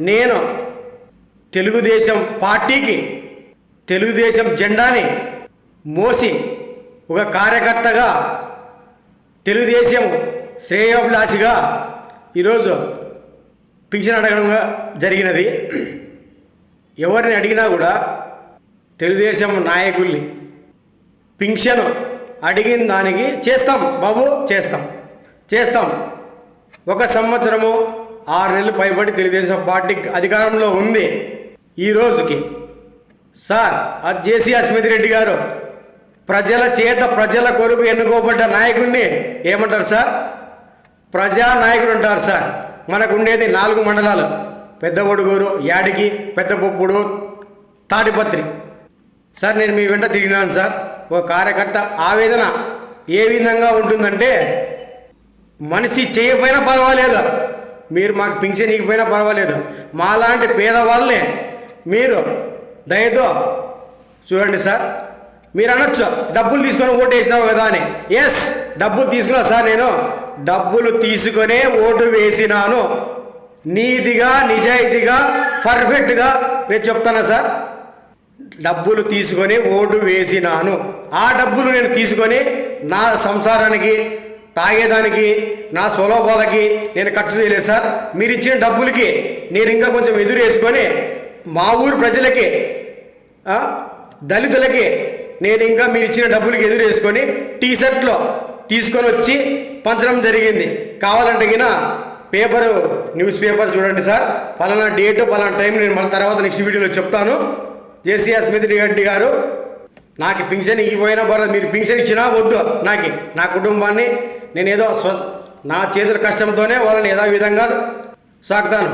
నేను తెలుగుదేశం పార్టీకి తెలుగుదేశం జెండాని మోసి ఒక కార్యకర్తగా తెలుగుదేశం శ్రేయోభిలాషిగా ఈరోజు పింఛన్ అడగడం జరిగినది. ఎవరిని అడిగినా కూడా తెలుగుదేశం నాయకుల్ని పింఛను అడిగిన దానికి చేస్తాం బాబు చేస్తాం. చేస్తాం. ఒక సంవత్సరము ఆరు నెలలు పైబడి తెలుగుదేశం పార్టీ అధికారంలో ఉంది. ఈ రోజుకి సార్ అది జేసీ అస్మిత్ రెడ్డి గారు ప్రజల చేత ప్రజల కొరకు ఎన్నుకోబడ్డ నాయకుడిని ఏమంటారు సార్? ప్రజా నాయకుడు అంటారు సార్. మనకు ఉండేది నాలుగు మండలాలు. పెద్ద ఒడుగూరు యాడికి పెద్ద పొప్పుడు తాడిపత్రి. సార్ నేను మీ వెంట తిరిగినాను సార్. ఓ కార్యకర్త ఆవేదన ఏ విధంగా ఉంటుందంటే మనిషి చేయకపోయినా పర్వాలేదు. మీరు మాకు పింఛన్ ఇకపోయినా పర్వాలేదు. మాలాంటి పేదవాళ్ళని మీరు దయతో చూడండి సార్. మీరు అనొచ్చు డబ్బులు తీసుకొని ఓటు వేసినావు కదా అని. ఎస్ డబ్బులు తీసుకున్నా సార్ నేను. డబ్బులు తీసుకునే ఓటు వేసినాను. నీతిగా నిజాయితీగా పర్ఫెక్ట్గా నేను చెప్తానా సార్. డబ్బులు తీసుకొని ఓటు వేసినాను. ఆ డబ్బులు నేను తీసుకొని నా సంసారానికి తాగేదానికి నా స్వలోపాలకి నేను ఖర్చు చేయలేదు సార్. మీరు ఇచ్చిన డబ్బులకి నేను ఇంకా కొంచెం ఎదురు వేసుకొని మా ఊరు ప్రజలకి దళితులకి నేను ఇంకా మీరు ఇచ్చిన డబ్బులకి ఎదురు వేసుకొని టీ షర్ట్లో తీసుకొని వచ్చి పంచడం జరిగింది. కావాలంటే గిన పేపరు న్యూస్ పేపర్ చూడండి సార్. పలానా డేట్ పలానా టైం నేను మళ్ళీ తర్వాత నెక్స్ట్ వీడియోలో చెప్తాను. జేసీఆర్ స్మిత్ రెడ్డి గారు నాకు పింఛన్ ఇవ్వకపోయినా పర్వాలేదు. మీరు పింఛన్ ఇచ్చినా వద్దు. నాకు నా కుటుంబాన్ని నేనేదో స్వ నా చేతుల కష్టంతోనే వాళ్ళని ఏదో విధంగా సాగుతాను